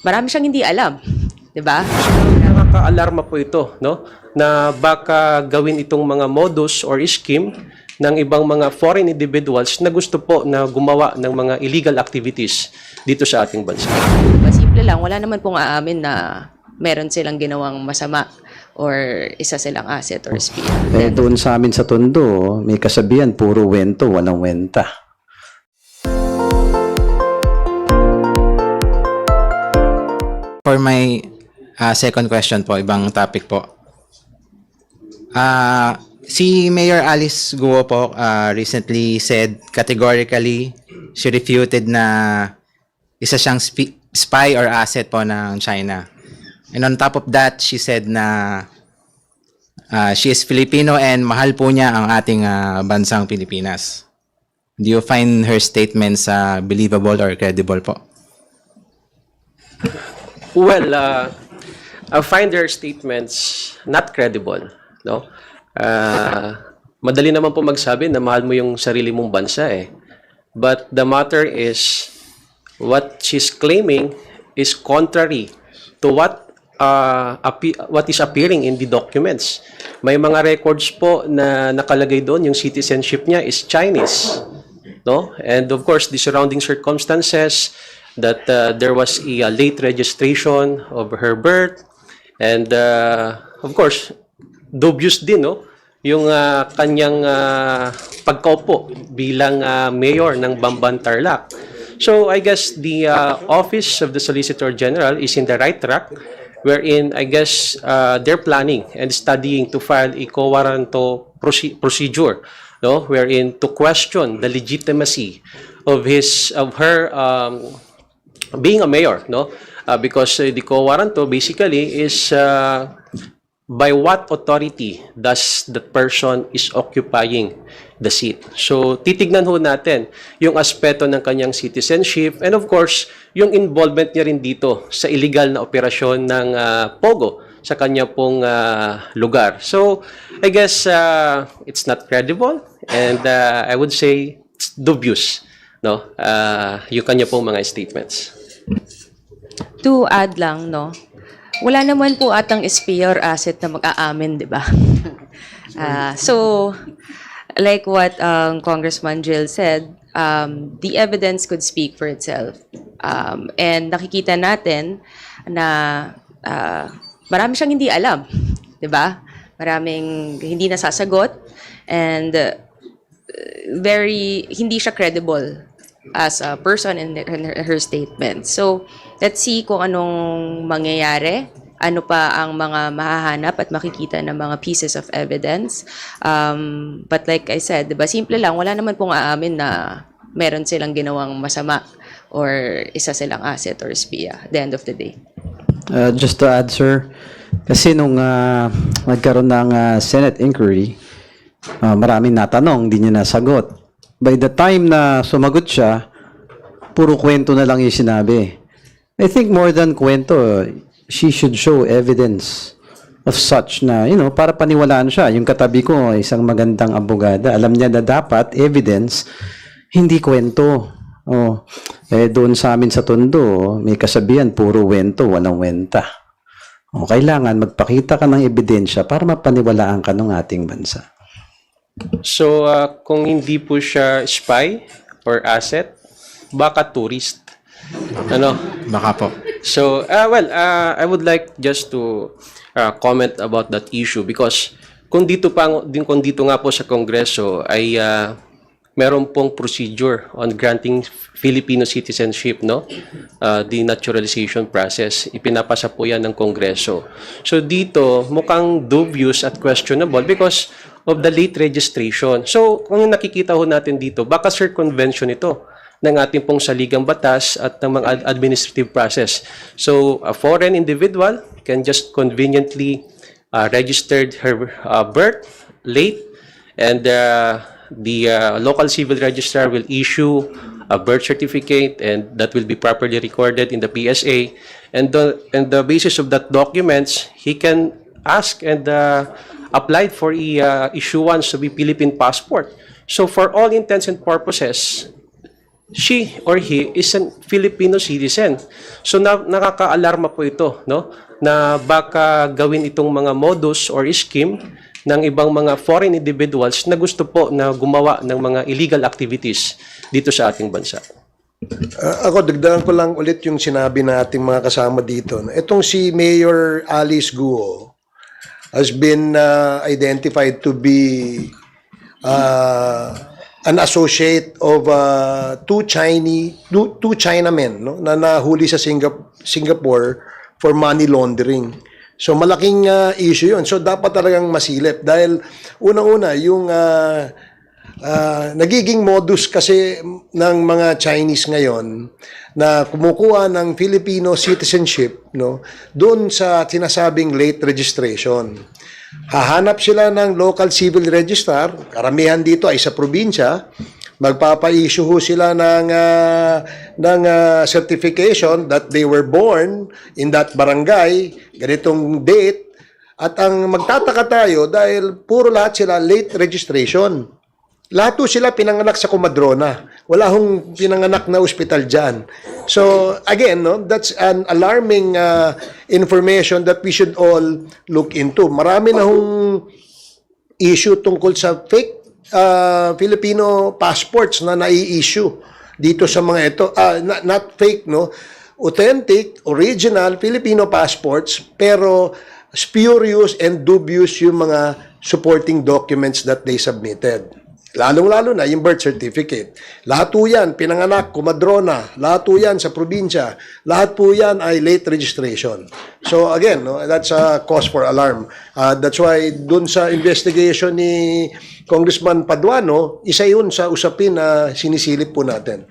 marami siyang hindi alam. 'Di ba? Nakaka-alarma po ito, no? Na baka gawin itong mga modus or scheme ng ibang mga foreign individuals na gusto po na gumawa ng mga illegal activities dito sa ating bansa. Simple lang, wala naman pong aamin na meron silang ginawang masama or isa silang asset or spia. Eh, doon sa amin sa Tondo, may kasabihan, puro wento, walang wenta. For my ah, second question po, ibang topic po. Ah, si Mayor Alice Guo po ah, recently said categorically she refuted na isa siyang spi- spy or asset po ng China. And on top of that, she said na ah, she is Filipino and mahal po niya ang ating ah, bansang Pilipinas. Do you find her statements ah, believable or credible po? Well, uh, I find their statements not credible, no? Uh, madali naman po magsabi na mahal mo yung sarili mong bansa eh. But the matter is what she's claiming is contrary to what uh, what is appearing in the documents. May mga records po na nakalagay doon yung citizenship niya is Chinese. No? And of course, the surrounding circumstances that uh, there was a, uh, late registration of her birth. And uh, of course, dubious din no? Yung uh, kanyang uh, pagkaupo bilang uh, mayor ng Bamban Tarlac. So I guess the uh, office of the Solicitor General is in the right track wherein I guess uh, they're planning and studying to file a quo warranto proce- procedure no? Wherein to question the legitimacy of his of her um, being a mayor, no? Uh, because uh, the quo warranto basically is uh, by what authority does that person is occupying the seat. So, titignan ho natin yung aspeto ng kanyang citizenship and of course, yung involvement niya rin dito sa illegal na operasyon ng uh, POGO sa kanya pong uh, lugar. So, I guess uh, it's not credible and uh, I would say it's dubious no uh, yung kanya pong mga statements. To add lang, no, wala naman po atang spia or asset na mag-aamin, di ba? Ah, so, like what um, Congressman Jill said, um, the evidence could speak for itself. Um, and nakikita natin na ah, marami siyang hindi alam, di ba? Maraming hindi nasasagot and uh, very hindi siya credible as a person in her, statement. So, let's see kung anong mangyayari, ano pa ang mga mahahanap at makikita ng mga pieces of evidence. Um, but like I said, 'di ba, simple lang, wala naman pong aamin na meron silang ginawang masama or isa silang asset or spia at the end of the day. Uh, just to add, sir, kasi nung uh, nagkaroon ng uh, Senate inquiry, uh, maraming natanong, hindi niya nasagot. By the time na sumagot siya, puro kwento na lang yung sinabi. I think more than kwento, she should show evidence of such na, you know, para paniwalaan siya. Yung katabi ko, isang magandang abogada, alam niya na dapat evidence, hindi kwento. Oh, eh doon sa amin sa Tondo, may kasabihan, puro wento, walang wenta. O, kailangan magpakita ka ng ebidensya para mapaniwalaan ka ng ating bansa. So, uh, kung hindi po siya spy or asset, baka tourist. Ano? Baka po. So, uh, well, uh, I would like just to uh, comment about that issue because kung dito pa din kung dito nga po sa Kongreso ay uh, meron pong procedure on granting Filipino citizenship, no? Uh, the naturalization process. Ipinapasa po yan ng Kongreso. So dito, mukhang dubious at questionable because of the late registration. So, yung nakikita ho natin dito, baka circumvention ito ng ating pong saligang batas at ng mga ad- administrative process. So, a foreign individual can just conveniently uh, registered her uh, birth late and uh, the uh, local civil registrar will issue a birth certificate and that will be properly recorded in the PSA and the and the basis of that documents he can ask and uh, apply for a uh, issuance of a Philippine passport so for all intents and purposes she or he is a Filipino citizen. So na, nakaka-alarma po ito, no? Na baka gawin itong mga modus or scheme ng ibang mga foreign individuals na gusto po na gumawa ng mga illegal activities dito sa ating bansa. Ah, ako, dagdagan ko lang ulit yung sinabi nating mga kasama dito. Itong si Mayor Alice Guo has been uh, identified to be uh, an associate of uh, two Chinese two, two Chinamen no na nahuli sa Singap- Singapore for money laundering. So malaking uh, issue 'yun. So dapat talagang masilip dahil unang-una yung uh, Ah, nagiging modus kasi ng mga Chinese ngayon na kumukuha ng Filipino citizenship no doon sa sinasabing late registration. Hahanap sila ng local civil registrar, karamihan dito ay sa probinsya, magpapa-issue ho sila ng ah, ng ah, certification that they were born in that barangay, ganitong date, at ang magtataka tayo dahil puro lahat sila late registration. Lahat po sila pinanganak sa Comadrona. Wala hong pinanganak na ospital dyan. So, again, no, that's an alarming uh, information that we should all look into. Marami na hong issue tungkol sa fake uh, Filipino passports na nai-issue dito sa mga ito. Ah, not, not fake, no? Authentic, original Filipino passports, pero spurious and dubious yung mga supporting documents that they submitted. Lalong-lalo na yung birth certificate. Lahat po yan, pinanganak, kumadrona, lahat po yan sa probinsya, lahat po yan ay late registration. So again, no, that's a cause for alarm. Uh, that's why dun sa investigation ni Congressman Paduano, isa yun sa usapin na sinisilip po natin.